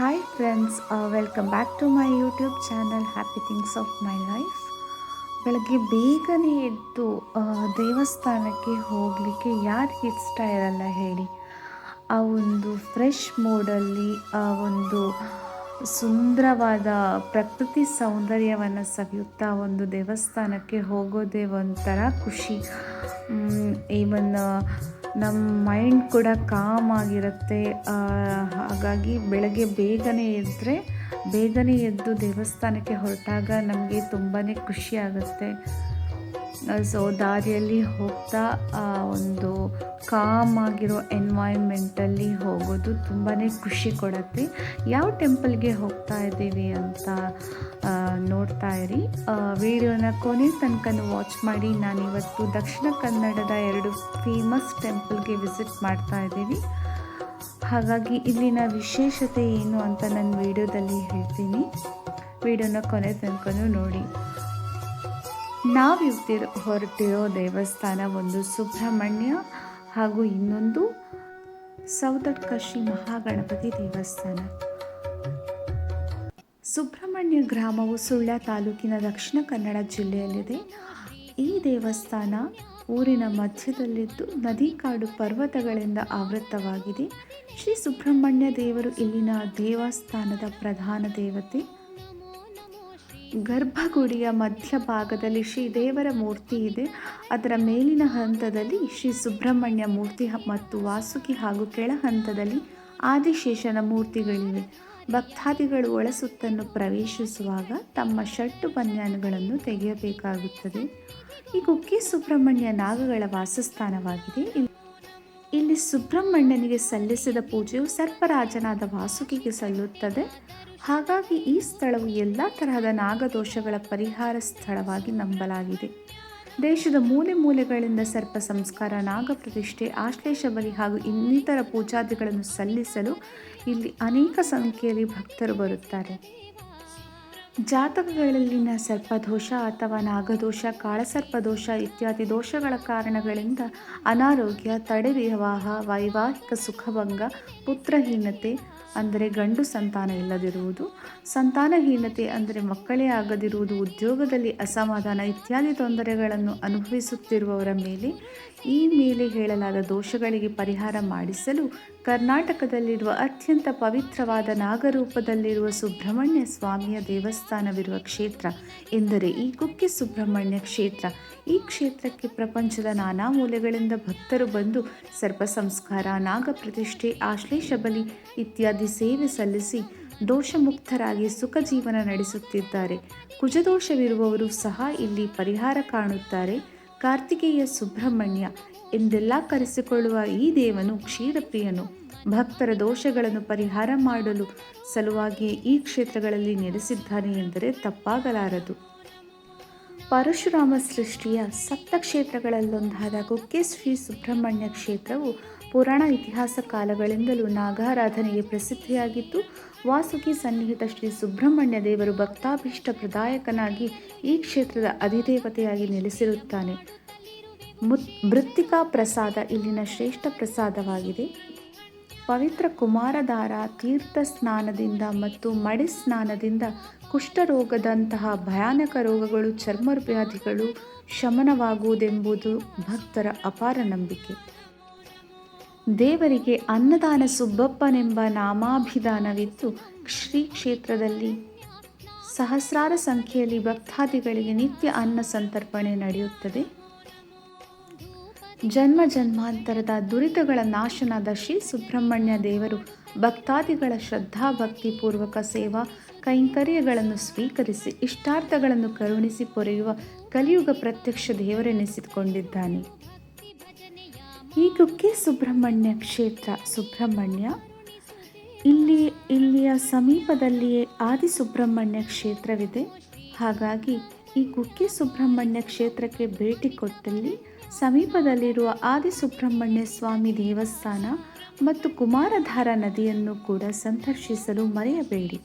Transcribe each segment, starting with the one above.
Hi friends welcome back to my YouTube channel happy things of my life ಬೆಳಗ್ಗೆ ಬೇಗನೆ ಎದ್ದು ದೇವಸ್ಥಾನಕ್ಕೆ ಹೋಗಲಿಕ್ಕೆ ಯಾರಿಗೆ ಇಷ್ಟ ಇರಲ್ಲ ಹೇಳಿ. ಆ ಒಂದು ಫ್ರೆಶ್ ಮೂಡಲ್ಲಿ ಆ ಒಂದು ಸುಂದರವಾದ ಪ್ರಕೃತಿ ಸೌಂದರ್ಯವನ್ನು ಸವಿಯುತ್ತಾ ಒಂದು ದೇವಸ್ಥಾನಕ್ಕೆ ಹೋಗೋದೇ ಒಂಥರ ಖುಷಿ. ಈವನ್ ನಮ್ಮ ಮೈಂಡ್ ಕೂಡ ಕಾಮ್ ಆಗಿರುತ್ತೆ. ಹಾಗಾಗಿ ಬೆಳಗ್ಗೆ ಬೇಗನೆ ಎದ್ದರೆ ಬೇಗನೆ ಎದ್ದು ದೇವಸ್ಥಾನಕ್ಕೆ ಹೊರಟಾಗ ನಮಗೆ ತುಂಬಾ ಖುಷಿ ಆಗುತ್ತೆ. ಸೊ ದಾರಿಯಲ್ಲಿ ಹೋಗ್ತಾ ಒಂದು ಕಾಮ್ ಆಗಿರೋ ಎನ್ವಾಯ್ಮೆಂಟಲ್ಲಿ ಹೋಗೋದು ತುಂಬಾ ಖುಷಿ ಕೊಡುತ್ತೆ. ಯಾವ ಟೆಂಪಲ್ಗೆ ಹೋಗ್ತಾ ಇದ್ದೀವಿ ಅಂತ ನೋಡ್ತಾ ಇರಿ. ವಿಡಿಯೋನ ಕೊನೆ ತನಕ ವಾಚ್ ಮಾಡಿ. ನಾನಿವತ್ತು ದಕ್ಷಿಣ ಕನ್ನಡದ ಎರಡು ಫೇಮಸ್ ಟೆಂಪಲ್ಗೆ ವಿಸಿಟ್ ಮಾಡ್ತಾ ಇದ್ದೀವಿ. ಹಾಗಾಗಿ ಇಲ್ಲಿನ ವಿಶೇಷತೆ ಏನು ಅಂತ ನಾನು ವಿಡಿಯೋದಲ್ಲಿ ಹೇಳ್ತೀನಿ. ವಿಡಿಯೋನ ಕೊನೆ ತನಕ ನೋಡಿ. ನಾವು ಇರ್ತಿರೋ ಹೊರಟಿರೋ ದೇವಸ್ಥಾನ ಒಂದು ಸುಬ್ರಹ್ಮಣ್ಯ ಹಾಗೂ ಇನ್ನೊಂದು ಸೌದಟ್ಕಶಿ ಮಹಾಗಣಪತಿ ದೇವಸ್ಥಾನ. ಸುಬ್ರಹ್ಮಣ್ಯ ಗ್ರಾಮವು ಸುಳ್ಯ ತಾಲೂಕಿನ ದಕ್ಷಿಣ ಕನ್ನಡ ಜಿಲ್ಲೆಯಲ್ಲಿದೆ. ಈ ದೇವಸ್ಥಾನ ಊರಿನ ಮಧ್ಯದಲ್ಲಿದ್ದು ನದಿ ಕಾಡು ಪರ್ವತಗಳಿಂದ ಆವೃತವಾಗಿದೆ ಶ್ರೀ ಸುಬ್ರಹ್ಮಣ್ಯ ದೇವರು ಇಲ್ಲಿನ ದೇವಸ್ಥಾನದ ಪ್ರಧಾನ ದೇವತೆ. ಗರ್ಭಗುಡಿಯ ಮಧ್ಯಭಾಗದಲ್ಲಿ ಶ್ರೀ ದೇವರ ಮೂರ್ತಿ ಇದೆ. ಅದರ ಮೇಲಿನ ಹಂತದಲ್ಲಿ ಶ್ರೀ ಸುಬ್ರಹ್ಮಣ್ಯ ಮೂರ್ತಿ ಮತ್ತು ವಾಸುಕಿ ಹಾಗೂ ಕೆಳ ಹಂತದಲ್ಲಿ ಆದಿಶೇಷನ ಮೂರ್ತಿಗಳಿವೆ. ಭಕ್ತಾದಿಗಳು ಒಳಸುತ್ತನ್ನು ಪ್ರವೇಶಿಸುವಾಗ ತಮ್ಮ ಷಟ್ಟು ಬನ್ಯಾನುಗಳನ್ನು ತೆಗೆಯಬೇಕಾಗುತ್ತದೆ. ಈ ಕುಕ್ಕೆ ಸುಬ್ರಹ್ಮಣ್ಯ ನಾಗಗಳ ವಾಸಸ್ಥಾನವಾಗಿದೆ. ಇಲ್ಲಿ ಇಲ್ಲಿ ಸುಬ್ರಹ್ಮಣ್ಯನಿಗೆ ಸಲ್ಲಿಸಿದ ಪೂಜೆಯು ಸರ್ಪರಾಜನಾದ ವಾಸುಕಿಗೆ ಸಲ್ಲುತ್ತದೆ. ಹಾಗಾಗಿ ಈ ಸ್ಥಳವು ಎಲ್ಲ ತರಹದ ನಾಗದೋಷಗಳ ಪರಿಹಾರ ಸ್ಥಳವಾಗಿ ನಂಬಲಾಗಿದೆ. ದೇಶದ ಮೂಲೆ ಮೂಲೆಗಳಿಂದ ಸರ್ಪ ಸಂಸ್ಕಾರ, ನಾಗ ಪ್ರತಿಷ್ಠೆ, ಆಶ್ಲೇಷ ಬಲಿ ಹಾಗೂ ಇನ್ನಿತರ ಪೂಜಾದಿಗಳನ್ನು ಸಲ್ಲಿಸಲು ಇಲ್ಲಿ ಅನೇಕ ಸಂಖ್ಯೆಯಲ್ಲಿ ಭಕ್ತರು ಬರುತ್ತಾರೆ. ಜಾತಕಗಳಲ್ಲಿನ ಸರ್ಪದೋಷ ಅಥವಾ ನಾಗದೋಷ, ಕಾಳಸರ್ಪದೋಷ ಇತ್ಯಾದಿ ದೋಷಗಳ ಕಾರಣಗಳಿಂದ ಅನಾರೋಗ್ಯ ತಡೆ ವಿವಾಹ ವೈವಾಹಿಕ ಸುಖಭಂಗ, ಪುತ್ರಹೀನತೆ ಅಂದರೆ ಗಂಡು ಸಂತಾನ ಇಲ್ಲದಿರುವುದು, ಸಂತಾನಹೀನತೆ ಅಂದರೆ ಮಕ್ಕಳೇ ಆಗದಿರುವುದು, ಉದ್ಯೋಗದಲ್ಲಿ ಅಸಮಾಧಾನ ಇತ್ಯಾದಿ ತೊಂದರೆಗಳನ್ನು ಅನುಭವಿಸುತ್ತಿರುವವರ ಮೇಲೆ ಈ ಮೇಲೆ ಹೇಳಲಾದ ದೋಷಗಳಿಗೆ ಪರಿಹಾರ ಮಾಡಿಸಲು ಕರ್ನಾಟಕದಲ್ಲಿರುವ ಅತ್ಯಂತ ಪವಿತ್ರವಾದ ನಾಗರೂಪದಲ್ಲಿರುವ ಸುಬ್ರಹ್ಮಣ್ಯ ಸ್ವಾಮಿಯ ದೇವಸ್ಥಾನವಿರುವ ಕ್ಷೇತ್ರ ಎಂದರೆ ಈ ಕುಕ್ಕೆ ಸುಬ್ರಹ್ಮಣ್ಯ ಕ್ಷೇತ್ರ. ಈ ಕ್ಷೇತ್ರಕ್ಕೆ ಪ್ರಪಂಚದ ನಾನಾ ಮೂಲೆಗಳಿಂದ ಭಕ್ತರು ಬಂದು ಸರ್ಪ ಸಂಸ್ಕಾರ, ನಾಗ ಪ್ರತಿಷ್ಠೆ, ಆಶ್ಲೇಷ ಬಲಿ ಇತ್ಯಾದಿ ಸೇವೆ ಸಲ್ಲಿಸಿ ದೋಷಮುಕ್ತರಾಗಿ ಸುಖ ಜೀವನ ನಡೆಸುತ್ತಿದ್ದಾರೆ. ಕುಜದೋಷವಿರುವವರು ಸಹ ಇಲ್ಲಿ ಪರಿಹಾರ ಕಾಣುತ್ತಾರೆ. ಕಾರ್ತಿಕೇಯ ಸುಬ್ರಹ್ಮಣ್ಯ, ಎಂದೆಲ್ಲ ಕರೆಸಿಕೊಳ್ಳುವ ಈ ದೇವನು ಕ್ಷೀರಪ್ರಿಯನು. ಭಕ್ತರ ದೋಷಗಳನ್ನು ಪರಿಹಾರ ಮಾಡಲು ಸಲುವಾಗಿ ಈ ಕ್ಷೇತ್ರಗಳಲ್ಲಿ ನೆಲೆಸಿದ್ದಾನೆ ಎಂದರೆ ತಪ್ಪಾಗಲಾರದು. ಪರಶುರಾಮ ಸೃಷ್ಟಿಯ ಸಪ್ತ ಕ್ಷೇತ್ರಗಳಲ್ಲೊಂದಾದ ಕುಕ್ಕೆ ಶ್ರೀ ಸುಬ್ರಹ್ಮಣ್ಯ ಕ್ಷೇತ್ರವು ಪುರಾಣ ಇತಿಹಾಸ ಕಾಲಗಳಿಂದಲೂ ನಾಗಾರಾಧನೆಗೆ ಪ್ರಸಿದ್ಧಿಯಾಗಿದ್ದು, ವಾಸುಕಿ ಸನ್ನಿಹಿತ ಶ್ರೀ ಸುಬ್ರಹ್ಮಣ್ಯ ದೇವರು ಭಕ್ತಾಭೀಷ್ಟ ಪ್ರದಾಯಕನಾಗಿ ಈ ಕ್ಷೇತ್ರದ ಅಧಿದೇವತೆಯಾಗಿ ನೆಲೆಸಿರುತ್ತಾನೆ. ಮುತ್, ಮೃತ್ತಿಕಾ ಪ್ರಸಾದ ಇಲ್ಲಿನ ಶ್ರೇಷ್ಠ ಪ್ರಸಾದವಾಗಿದೆ. ಪವಿತ್ರ ಕುಮಾರಧಾರ ತೀರ್ಥ ಸ್ನಾನದಿಂದ ಮತ್ತು ಮಡಿ ಸ್ನಾನದಿಂದ ಕುಷ್ಠರೋಗದಂತಹ ಭಯಾನಕ ರೋಗಗಳು ಚರ್ಮ ವ್ಯಾಧಿಗಳು ಶಮನವಾಗುವುದೆಂಬುದು ಭಕ್ತರ ಅಪಾರ ನಂಬಿಕೆ. ದೇವರಿಗೆ ಅನ್ನದಾನ ಸುಬ್ಬಪ್ಪನೆಂಬ ನಾಮಾಭಿಧಾನವಿದ್ದು ಶ್ರೀ ಕ್ಷೇತ್ರದಲ್ಲಿ. ಸಹಸ್ರಾರ ಸಂಖ್ಯೆಯಲ್ಲಿ ಭಕ್ತಾದಿಗಳಿಗೆ ನಿತ್ಯ ಅನ್ನ ಸಂತರ್ಪಣೆ ನಡೆಯುತ್ತದೆ. ಜನ್ಮ ಜನ್ಮಾಂತರದ ದುರಿತಗಳ ನಾಶನದ ಶ್ರೀ ಸುಬ್ರಹ್ಮಣ್ಯ ದೇವರು ಭಕ್ತಾದಿಗಳ ಶ್ರದ್ಧಾಭಕ್ತಿಪೂರ್ವಕ ಸೇವಾ, ಕೈಂಕರ್ಯಗಳನ್ನು ಸ್ವೀಕರಿಸಿ, ಇಷ್ಟಾರ್ಥಗಳನ್ನು ಕರುಣಿಸಿ, ಪೊರೆಯುವ ಕಲಿಯುಗ ಪ್ರತ್ಯಕ್ಷ ದೇವರೆನಿಸಿಕೊಂಡಿದ್ದಾನೆ. ಈ ಕುಕ್ಕೆ ಸುಬ್ರಹ್ಮಣ್ಯ ಕ್ಷೇತ್ರ. ಸುಬ್ರಹ್ಮಣ್ಯ, ಇಲ್ಲಿ, ಇಲ್ಲಿಯ ಸಮೀಪದಲ್ಲಿಯೇ ಆದಿ ಸುಬ್ರಹ್ಮಣ್ಯ ಕ್ಷೇತ್ರವಿದೆ. ಹಾಗಾಗಿ ಈ ಕುಕ್ಕೆ ಸುಬ್ರಹ್ಮಣ್ಯ ಕ್ಷೇತ್ರಕ್ಕೆ ಭೇಟಿ ಕೊಟ್ಟಲ್ಲಿ ಸಮೀಪದಲ್ಲಿರುವ ಆದಿ ಸುಬ್ರಹ್ಮಣ್ಯ ಸ್ವಾಮಿ ದೇವಸ್ಥಾನ ಮತ್ತು ಕುಮಾರಧಾರ ನದಿಯನ್ನು ಕೂಡ ಸಂದರ್ಶಿಸಲು ಮರೆಯಬೇಡಿ.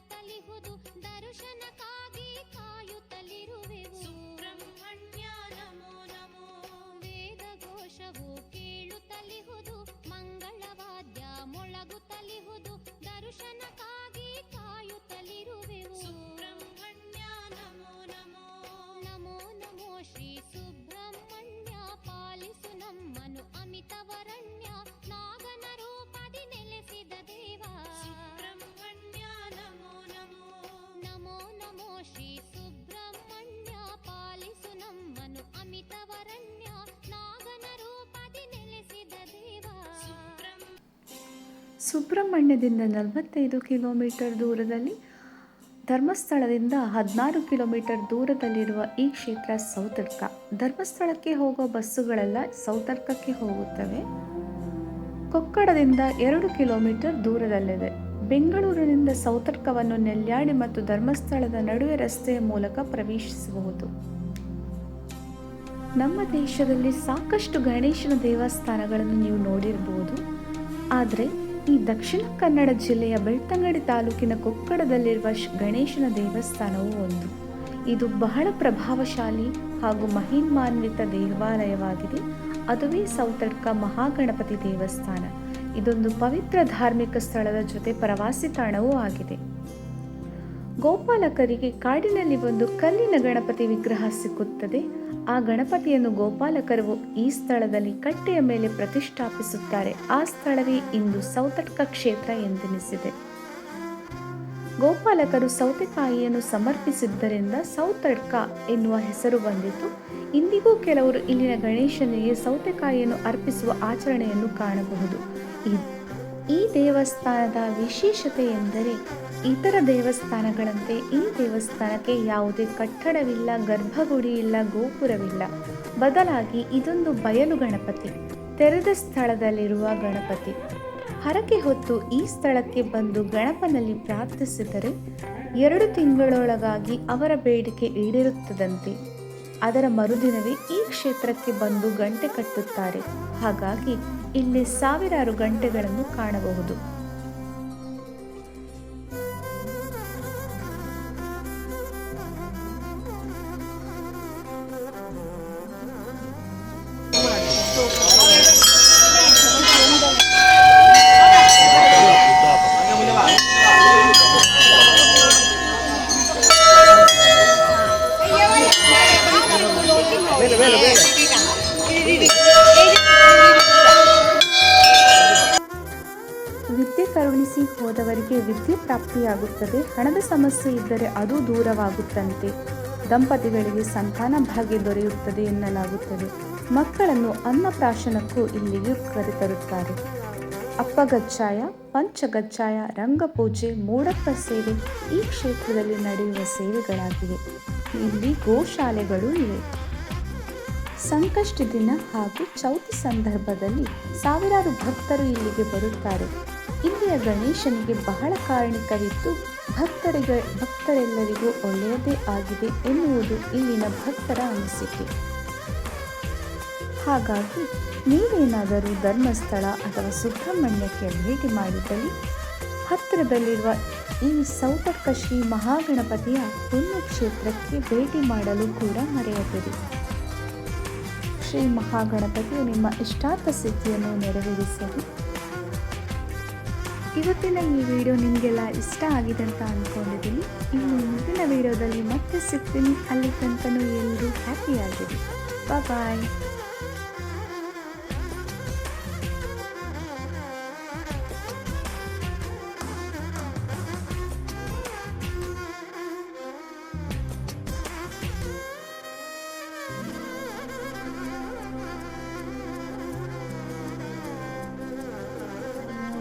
ತಲಿಹುದು ದರ್ಶನಕ್ಕಾಗಿ ಕಾಯುತ್ತಲಿರುವೆವು. ಸುಬ್ರಹ್ಮಣ್ಯ ನಮೋ. ನಮೋ ವೇದ ಘೋಷವು ಕೇಳುತ್ತಲಿಹುದು ಮಂಗಳವಾದ್ಯ ಮೊಳಗುತ್ತಲಿಹುದು ದರ್ಶನಕ್ಕಾಗಿ ಕಾಯುತ್ತಲಿರುವೆವು. ಸುಬ್ರಹ್ಮ ಸುಬ್ರಹ್ಮಣ್ಯದಿಂದ ನಲವತ್ತೈದು ಕಿಲೋಮೀಟರ್ ದೂರದಲ್ಲಿ, ಧರ್ಮಸ್ಥಳದಿಂದ ಹದಿನಾರು ಕಿಲೋಮೀಟರ್ ದೂರದಲ್ಲಿರುವ ಈ ಕ್ಷೇತ್ರ ಸೌತರ್ಕ. ಧರ್ಮಸ್ಥಳಕ್ಕೆ ಹೋಗೋ ಬಸ್ಸುಗಳೆಲ್ಲ ಸೌತರ್ಕಕ್ಕೆ ಹೋಗುತ್ತವೆ. ಕೊಕ್ಕಡದಿಂದ ಎರಡು ಕಿಲೋಮೀಟರ್ ದೂರದಲ್ಲಿದೆ. ಬೆಂಗಳೂರಿನಿಂದ ಸೌತರ್ಕವನ್ನು ನೆಲ್ಯಾಡಿ ಮತ್ತು ಧರ್ಮಸ್ಥಳದ ನಡುವೆ ರಸ್ತೆಯ ಮೂಲಕ ಪ್ರವೇಶಿಸಬಹುದು. ನಮ್ಮ ದೇಶದಲ್ಲಿ ಸಾಕಷ್ಟು ಗಣೇಶನ ದೇವಸ್ಥಾನಗಳನ್ನು ನೀವು ನೋಡಿರಬಹುದು ಆದರೆ ಈ ದಕ್ಷಿಣ ಕನ್ನಡ ಜಿಲ್ಲೆಯ ಬೆಳ್ತಂಗಡಿ ತಾಲೂಕಿನ ಕೊಕ್ಕಡದಲ್ಲಿರುವ ಗಣೇಶನ ದೇವಸ್ಥಾನವು ಒಂದು. ಇದು ಬಹಳ ಪ್ರಭಾವಶಾಲಿ ಹಾಗೂ ಮಹಿಮಾನ್ವಿತ ದೇವಾಲಯವಾಗಿದೆ. ಅದುವೇ ಸೌತಡ್ಕ ಮಹಾಗಣಪತಿ ದೇವಸ್ಥಾನ. ಇದೊಂದು ಪವಿತ್ರ ಧಾರ್ಮಿಕ ಸ್ಥಳದ ಜೊತೆ ಪ್ರವಾಸಿ ತಾಣವೂ ಆಗಿದೆ. ಗೋಪಾಲಕರಿಗೆ ಕಾಡಿನಲ್ಲಿ ಒಂದು ಕಲ್ಲಿನ ಗಣಪತಿ ವಿಗ್ರಹ ಸಿಕ್ಕುತ್ತದೆ. ಆ ಗಣಪತಿಯನ್ನು ಗೋಪಾಲಕರು ಈ ಸ್ಥಳದಲ್ಲಿ ಕಟ್ಟೆಯ ಮೇಲೆ ಪ್ರತಿಷ್ಠಾಪಿಸುತ್ತಾರೆ. ಆ ಸ್ಥಳವೇ ಇಂದು ಸೌತಟ್ಕ ಕ್ಷೇತ್ರ ಎಂದೆನಿಸಿದೆ. ಗೋಪಾಲಕರು ಸೌತೆಕಾಯಿಯನ್ನು ಸಮರ್ಪಿಸಿದ್ದರಿಂದ ಸೌತಡ್ಕ ಎನ್ನುವ ಹೆಸರು ಬಂದಿತು. ಇಂದಿಗೂ ಕೆಲವರು ಇಲ್ಲಿನ ಗಣೇಶನಿಗೆ ಸೌತೆಕಾಯಿಯನ್ನು ಅರ್ಪಿಸುವ ಆಚರಣೆಯನ್ನು ಕಾಣಬಹುದು. ಈ- ದೇವಸ್ಥಾನದ ವಿಶೇಷತೆ ಎಂದರೆ ಇತರ ದೇವಸ್ಥಾನಗಳಂತೆ ಈ ದೇವಸ್ಥಾನಕ್ಕೆ ಯಾವುದೇ ಕಟ್ಟಡವಿಲ್ಲ ಗರ್ಭಗುಡಿ ಇಲ್ಲ ಗೋಪುರವಿಲ್ಲ. ಬದಲಾಗಿ ಇದೊಂದು ಬಯಲು ಗಣಪತಿ, ತೆರೆದ ಸ್ಥಳದಲ್ಲಿರುವ ಗಣಪತಿ. ಹರಕೆ ಹೊತ್ತು ಈ ಸ್ಥಳಕ್ಕೆ ಬಂದು ಗಣಪನಲ್ಲಿ ಪ್ರಾರ್ಥಿಸಿದರೆ ಎರಡು ತಿಂಗಳೊಳಗಾಗಿ ಅವರ ಬೇಡಿಕೆ ಈಡೇರುತ್ತದಂತೆ. ಅದರ ಮರುದಿನವೇ ಈ ಕ್ಷೇತ್ರಕ್ಕೆ ಬಂದು ಗಂಟೆ ಕಟ್ಟುತ್ತಾರೆ. ಹಾಗಾಗಿ ಇಲ್ಲಿ ಸಾವಿರಾರು ಗಂಟೆಗಳನ್ನು ಕಾಣಬಹುದು. ವಿದ್ಯುತ್ ವಿದ್ಯೆ ಪ್ರಾಪ್ತಿಯಾಗುತ್ತದೆ. ಹಣದ ಸಮಸ್ಯೆ ಇದ್ದರೆ ಅದು ದೂರವಾಗುತ್ತಂತೆ. ದಂಪತಿಗಳಿಗೆ ಸಂತಾನ ಭಾಗ್ಯ ದೊರೆಯುತ್ತದೆ ಎನ್ನಲಾಗುತ್ತದೆ. ಮಕ್ಕಳನ್ನು ಅನ್ನಪ್ರಾಶನಕ್ಕೂ ಇಲ್ಲಿಗೆ ಕರೆತರುತ್ತಾರೆ. ಅಪ್ಪಗಚ್ಚಾಯ ಪಂಚಗಚ್ಚಾಯ ರಂಗಪೂಜೆ, ಮೂಡಪ್ಪ ಸೇವೆ ಈ ಕ್ಷೇತ್ರದಲ್ಲಿ ನಡೆಯುವ ಸೇವೆಗಳಾಗಿವೆ. ಇಲ್ಲಿ ಗೋಶಾಲೆಗಳು ಇವೆ. ಸಂಕಷ್ಟ ದಿನ ಹಾಗೂ ಚೌತಿ ಸಂದರ್ಭದಲ್ಲಿ ಸಾವಿರಾರು ಭಕ್ತರು ಇಲ್ಲಿಗೆ ಬರುತ್ತಾರೆ. ಇಲ್ಲಿಯ ಗಣೇಶನಿಗೆ ಬಹಳ ಕಾರಣಿಕರಿದ್ದು ಭಕ್ತರಿಗೆ, ಭಕ್ತರೆಲ್ಲರಿಗೂ ಒಳ್ಳೆಯದೇ ಆಗಿದೆ ಎನ್ನುವುದು ಇಲ್ಲಿನ ಭಕ್ತರ ಅನಿಸಿಕೆ. ಹಾಗಾಗಿ ನೀವೇನಾದರೂ ಧರ್ಮಸ್ಥಳ ಅಥವಾ ಸುಬ್ರಹ್ಮಣ್ಯಕ್ಕೆ ಭೇಟಿ ಮಾಡಿದಲ್ಲಿ ಹತ್ತಿರದಲ್ಲಿರುವ ಈ ಸೌತಕ್ಕ ಶ್ರೀ ಮಹಾಗಣಪತಿಯ ಪುಣ್ಯಕ್ಷೇತ್ರಕ್ಕೆ ಭೇಟಿ ಮಾಡಲು ಕೂಡ ಮರೆಯದಿರಿ. ಶ್ರೀ ಮಹಾಗಣಪತಿಯು ನಿಮ್ಮ ಇಷ್ಟಾರ್ಥ ಸಿದ್ಧಿಯನ್ನು ನೆರವೇರಿಸಲಿ. ಇವತ್ತಿನ ಈ ವಿಡಿಯೋ ನಿಮಗೆಲ್ಲ ಇಷ್ಟ ಆಗಿದೆ ಅಂತ ಅಂದ್ಕೊಂಡಿದ್ದೀನಿ ಇನ್ನು ಮುಂದಿನ ವಿಡಿಯೋದಲ್ಲಿ ಮತ್ತೆ ಸಿಗ್ತೀನಿ. ಅಲ್ಲಿ ತನಕನೂ ಎಲ್ಲರೂ ಹ್ಯಾಪಿಯಾಗಿರಿ ಬಾಯ್